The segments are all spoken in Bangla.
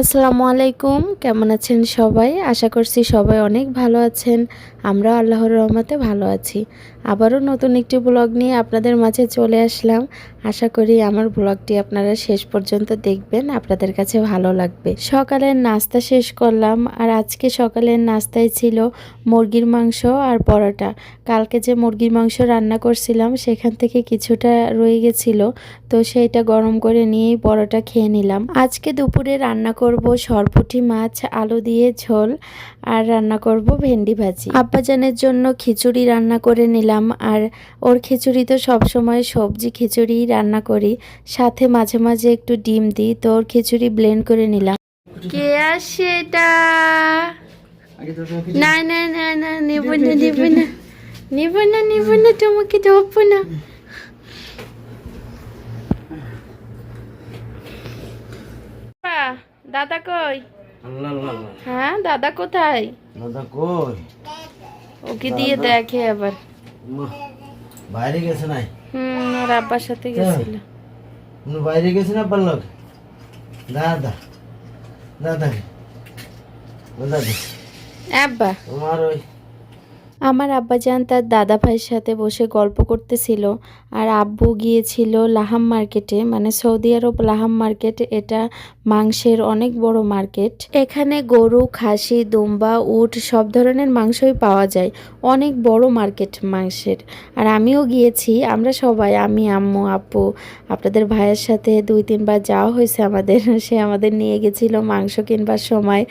আসসালামু আলাইকুম। কেমন আছেন সবাই? আশা করছি সবাই অনেক ভালো আছেন। আমরা আল্লাহর রহমতে ভালো আছি। আবারও নতুন একটি ব্লগ নিয়ে আপনাদের মাঝে চলে আসলাম। আশা করি আমার ব্লগটি আপনারা শেষ পর্যন্ত দেখবেন, আপনাদের কাছে ভালো লাগবে। সকালের নাস্তা শেষ করলাম, আর আজকে সকালের নাস্তায় ছিল মুরগির মাংস আর পরোটা। কালকে যে মুরগির মাংস রান্না করছিলাম, সেখান থেকে কিছুটা রয়ে গেছিল, তো সেইটা গরম করে নিয়েই পরোটা খেয়ে নিলাম। আজকে দুপুরে রান্না করব সরপুঁটি মাছ, আলু দিয়ে ঝোল, আর রান্না করব ভেন্ডি ভাজি। আব্বাজানের জন্য খিচুড়ি রান্না করে নিলাম। আর ওর খিচুড়ি তো সবসময় সবজি খিচুড়ি রান্না করি। সাথে মাঝে মাঝে একটু ডিম দিই তো ওর খিচুড়ি ব্লেন্ড করে নিলাম। কে আসে এটা? না না না না নেব না নেব না। নেব না নেব না তোমাকে ধরবো না। দাদা কই। হ্যাঁ দাদা কোথায়? দাদা কই? ওকে দিয়ে দেখে আবার মা, বাইরে গেছে নাই হুম ওর আব্বার সাথে গেছিল উনি বাইরে গেছে না পারলক দাদা দাদা ও দাদা আব্বা তোমার ওই আমার আব্বাজান তার দাদা ভাইয়ের সাথে বসে গল্প করতেছিল আর আব্বু গিয়েছিল লাহাম মার্কেটে মানে সৌদি আরব লাহাম মার্কেট, এটা মাংসের অনেক বড় মার্কেট। এখানে গরু, খাসি, দুম্বা, উট সব ধরনের মাংসই পাওয়া যায়, অনেক বড় মার্কেট মাংসের। আর আমিও গিয়েছি, আমরা সবাই, আমি, আম্মু আপু আপনাদের ভাইয়ের সাথে দুই তিনবার যাওয়া হয়েছে আমাদের, সে আমাদের নিয়ে গেছিল মাংস কিনবার সময়।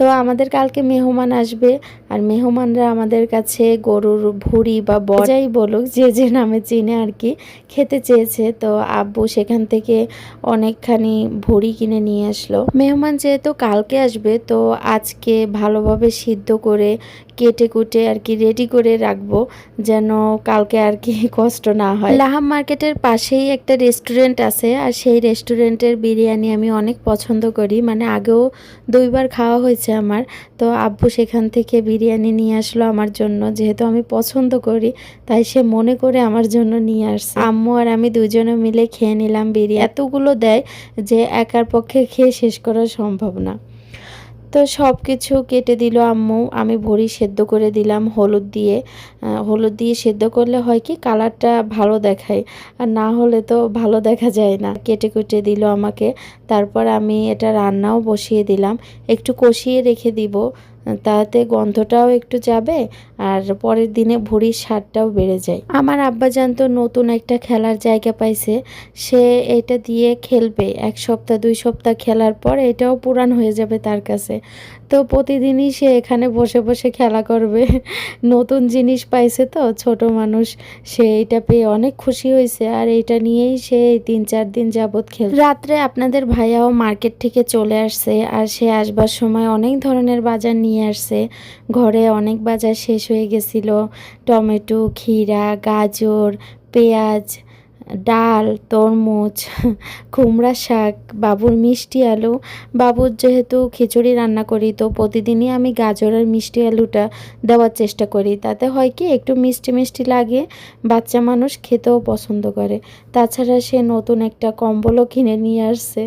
তো আমাদের কালকে মেহমান আসবে, আর মেহমানরা আমাদের কাছে গরুর ভুড়ি বা বজাই বলুক, যে যে নামে চিনে আর কি, খেতে চেয়েছে। তো আব্বু সেখান থেকে অনেকখানি ভুড়ি কিনে নিয়ে আসলো। মেহমান যেহেতু কালকে আসবে, তো আজকে ভালোভাবে সিদ্ধ করে কেটে কুটে আর কি রেডি করে রাখব যেন কালকে আর কি কষ্ট না হয়। লাহাম মার্কেটের পাশেই একটা রেস্টুরেন্ট আছে আর সেই রেস্টুরেন্টের বিরিয়ানি আমি অনেক পছন্দ করি। মানে আগেও দুইবার খাওয়া হয়েছে আমার। তো আব্বু সেখান থেকে বিরিয়ানি নিয়ে আসলো আমার জন্য। যেহেতু আমি পছন্দ করি, তাই সে মনে করে আমার জন্য নিয়ে আসছে। আম্মু আর আমি দুজনে মিলে খেয়ে নিলাম বিরিয়ানি। এতগুলো দেয় যে একার পক্ষে খেয়ে শেষ করা সম্ভব না। তো সব কিছু কেটে দিল আম্মু। আমি ভরি সেদ্ধ করে দিলাম হলুদ দিয়ে। হলুদ দিয়ে সেদ্ধ করলে হয় কি কালারটা ভালো দেখায়, আর না হলে তো ভালো দেখা যায় না। কেটে কুটে দিল আমাকে। তারপর আমি এটা রান্নাও বসিয়ে দিলাম। একটু কষিয়ে রেখে দিব। তাতে গন্ধটাও একটু যাবে আর পরের দিনে ভুঁড়ির স্বাদটাও বেড়ে যায়। আমার আব্বাজান তো নতুন একটা খেলার জায়গা পাইছে। সে এটা দিয়ে খেলবে। এক সপ্তাহ, দুই সপ্তাহ খেলার পর এটাও পুরান হয়ে যাবে তার কাছে। তো প্রতিদিনই সে এখানে বসে বসে খেলা করবে। নতুন জিনিস পাইছে তো, ছোট মানুষ। সে এটা পেয়ে অনেক খুশি হয়েছে আর এটা নিয়েই সে তিন চার দিন যাবৎ খেল। রাত্রে আপনাদের ভাইয়াও মার্কেট থেকে চলে আসছে আর সে আসবার সময় অনেক ধরনের বাজার নিয়ে আসছে। ঘরে অনেক বাজার শেষ হয়ে গেছিল। টমেটো, ক্ষীরা, গাজর, পেঁয়াজ, ডাল, তরমুজ, কুমড়া শাক, বাবুর মিষ্টি আলু। বাবুর যেহেতু খিচুড়ি রান্না করি, তো প্রতিদিনই আমি গাজর আর মিষ্টি আলুটা দেওয়ার চেষ্টা করি। তাতে হয় কি, একটু মিষ্টি মিষ্টি লাগে, বাচ্চা মানুষ খেতেও পছন্দ করে। তাছাড়া সে নতুন একটা কম্বলও কিনে নিয়ে আসছে।